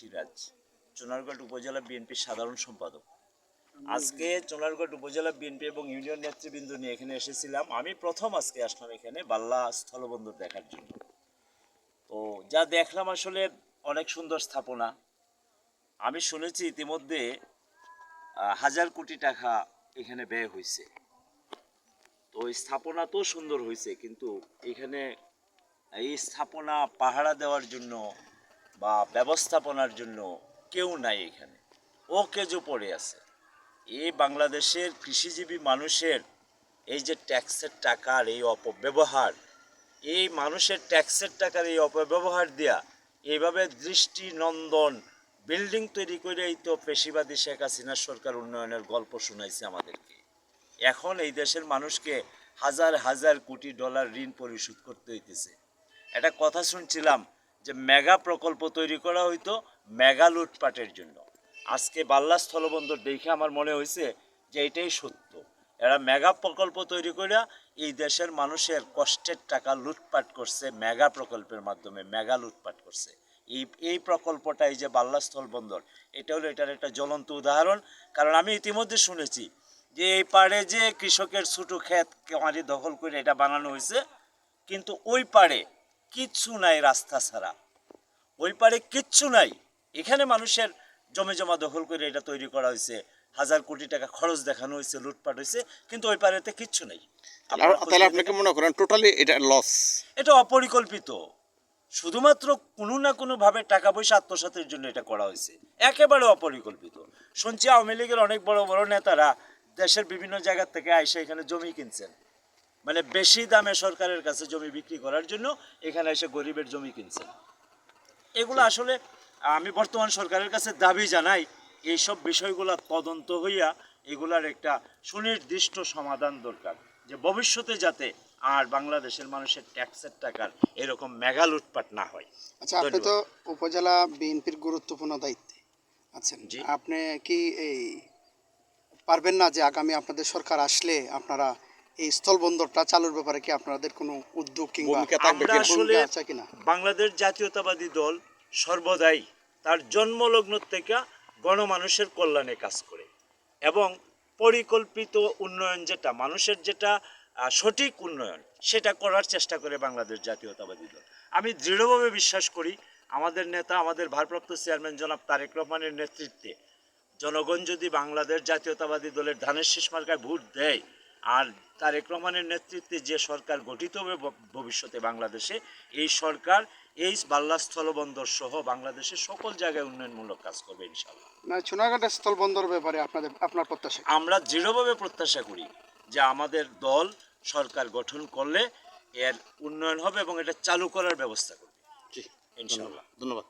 সিরাজ, চুনারগড় উপজেলা বিএনপির সাধারণ সম্পাদক। আজকে চুনারগড় উপজেলা বিএনপি এবং ইউনিয়ন নেতৃবৃন্দ নিয়ে এখানে এসেছিলাম। আমি প্রথম আজকে আসলাম এখানে বাল্লা স্থলবন্দর দেখার জন্য। তো যা দেখলাম আসলে অনেক সুন্দর স্থাপনা। আমি শুনেছি ইতিমধ্যে হাজার কোটি টাকা এখানে ব্যয় হয়েছে। তো স্থাপনা তো সুন্দর হয়েছে, কিন্তু এখানে এই স্থাপনা পাহারা দেওয়ার জন্য বা ব্যবস্থাপনার জন্য কেউ নাই এখানে। ও কেজো পড়ে আছে। এই বাংলাদেশের কৃষিজীবী মানুষের এই যে ট্যাক্সের টাকার এই অপব্যবহার, এই মানুষের ট্যাক্সের টাকার এই অপব্যবহার দেয়া এইভাবে দৃষ্টি নন্দন বিল্ডিং তৈরি করেই তো পেশিবাদী শেখ হাসিনা সরকার উন্নয়নের গল্প শুনাইছে আমাদেরকে। এখন এই দেশের মানুষকে হাজার হাজার কোটি ডলার ঋণ পরিশোধ করতে হইতেছে। একটা কথা শুনছিলাম যে মেগা প্রকল্প তৈরি করা হইতো মেগা লুটপাটের জন্য। আজকে বাল্লা স্থলবন্দর দেখে আমার মনে হয়েছে যে এটাই সত্য। এরা মেগা প্রকল্প তৈরি করিয়া এই দেশের মানুষের কষ্টের টাকা লুটপাট করছে, মেগা প্রকল্পের মাধ্যমে মেগা লুটপাট করছে। এই এই প্রকল্পটা এই যে বাল্লা স্থলবন্দর, এটা হলো এটার একটা জ্বলন্ত উদাহরণ। কারণ আমি ইতিমধ্যে শুনেছি যে এই পাড়ে যে কৃষকের ছোটো ক্ষেত কামারি দখল করে এটা বানানো হয়েছে কিন্তু ওই পাড়ে কিচ্ছু নাই রাস্তা ছাড়া। ওই পারে কিচ্ছু নাই। এখানে মানুষের জমে জমা দখল করে এটা তৈরি করা হয়েছে। হাজার কোটি টাকা খরচ দেখানো হয়েছে লুটপাট হয়েছে কিন্তু ওই পারেতে কিচ্ছু নাই। তাহলে তাহলে আপনি কি মনে করেন টোটালি এটা লস এটা অপরিকল্পিত। শুধুমাত্র কোনো না কোনো ভাবে টাকা পয়সা আত্মসাতের জন্য এটা করা হয়েছে। একেবারে অপরিকল্পিত। শুনছি আওয়ামী লীগের অনেক বড় বড় নেতারা দেশের বিভিন্ন জায়গা থেকে আইসে এখানে জমি কিনছেন। মানে বেশি দামে সরকারের কাছে জমি বিক্রি করার জন্য এখানে এসে গরিবের জমি কিনছে। এগুলো আসলে আমি বর্তমান সরকারের কাছে দাবি জানাই এইসব বিষয়গুলো তদন্ত হইয়া এগুলার একটা সুনির্দিষ্ট সমাধান দরকার যে ভবিষ্যতে যাতে আর বাংলাদেশের মানুষের ট্যাক্সের টাকার এরকম মেগা লুটপাট না হয়। আচ্ছা আপনি তো উপজেলা বিএনপির গুরুত্বপূর্ণ দায়িত্বে আছেন। জি। আপনি কি এই পারবেন না যে আগামী আপনাদের সরকার আসলে আপনারা এই স্থলবন্দরটা চালুর ব্যাপারে কি আপনাদের কোনো উদ্যোগ কিংবা আমরা আসলে ভূমিকা আছে কিনা? বাংলাদেশ জাতীয়তাবাদী দল সর্বদাই তার জন্মলগ্ন থেকে গণমানুষের কল্যাণে কাজ করে এবং পরিকল্পিত উন্নয়ন যেটা মানুষের যেটা সঠিক উন্নয়ন সেটা করার চেষ্টা করে বাংলাদেশ জাতীয়তাবাদী দল। আমি দৃঢ়ভাবে বিশ্বাস করি আমাদের নেতা আমাদের ভারপ্রাপ্ত চেয়ারম্যান জনাব তারেক রহমানের নেতৃত্বে জনগণ যদি বাংলাদেশ জাতীয়তাবাদী দলের ধানের শীষ মার্কায় ভোট দেয় আর তারেক রহমানের নেতৃত্বে যে সরকার গঠিত হবে ভবিষ্যতে বাংলাদেশে এই সরকার এই বাল্লা স্থলবন্দর সহ বাংলাদেশের সকল জায়গায় উন্নয়নমূলক কাজ করবে ইনশাল্লাহ না স্থলবন্দর ব্যাপারে আপনাদের আপনার প্রত্যাশা আমরা দৃঢ়ভাবে প্রত্যাশা করি যে আমাদের দল সরকার গঠন করলে এর উন্নয়ন হবে এবং এটা চালু করার ব্যবস্থা করবে। জি ইনশাল্লাহ ধন্যবাদ।